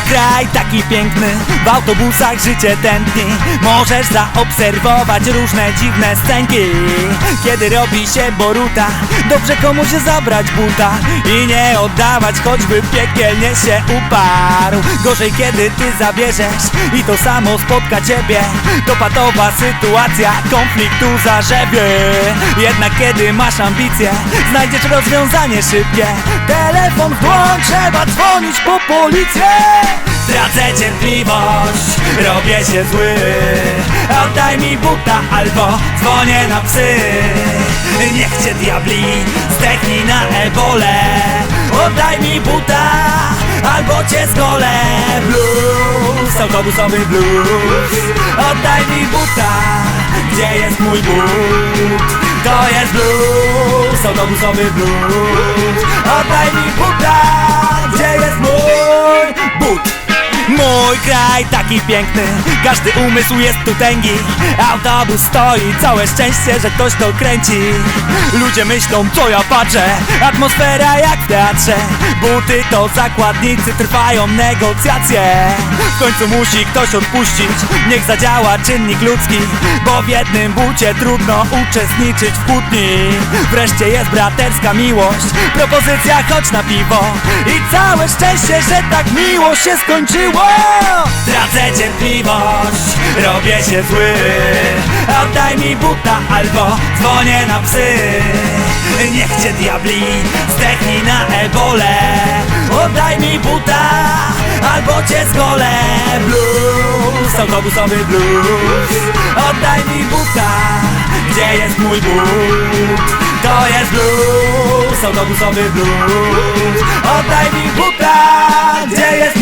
Mój kraj taki piękny, w autobusach życie tętni. Możesz zaobserwować różne dziwne scenki. Kiedy robi się boruta, dobrze komuś zabrać buta I nie oddawać, choćby piekielnie się uparł. Gorzej kiedy ty zabierzesz i to samo spotka ciebie. To patowa sytuacja, konfliktu zarzebie Jednak kiedy masz ambicje, znajdziesz rozwiązanie szybkie. Telefon w dłoń, trzeba dzwonić po policję. Tracę cierpliwość, robię się zły. Oddaj mi buta albo dzwonię na psy. Niech cię diabli zdechnij na ebole. Oddaj mi buta albo cię zgolę Blues, autobusowy blues. Oddaj mi buta, gdzie jest mój but? To jest blues, autobusowy blues. Oddaj mi buta, mój but? Mój kraj taki piękny, każdy umysł jest tu tęgi Autobus stoi, całe szczęście, że ktoś to kręci. Ludzie myślą, co ja patrzę, atmosfera jak w teatrze. Buty to zakładnicy, trwają negocjacje. W końcu musi ktoś odpuścić, niech zadziała czynnik ludzki Bo w jednym bucie trudno uczestniczyć w kłótni. Wreszcie jest braterska miłość, propozycja chodź na piwo. I całe szczęście, że tak miło się skończyło Tracę cierpliwość, robię się zły. Oddaj mi buta albo dzwonię na psy. Niech cię diabli zdechnij na ebole Oddaj mi buta albo cię zgolę. Blues, autobusowy blues. Oddaj mi buta, gdzie jest mój but? To jest blues, autobusowy blues. Oddaj mi buta, gdzie jest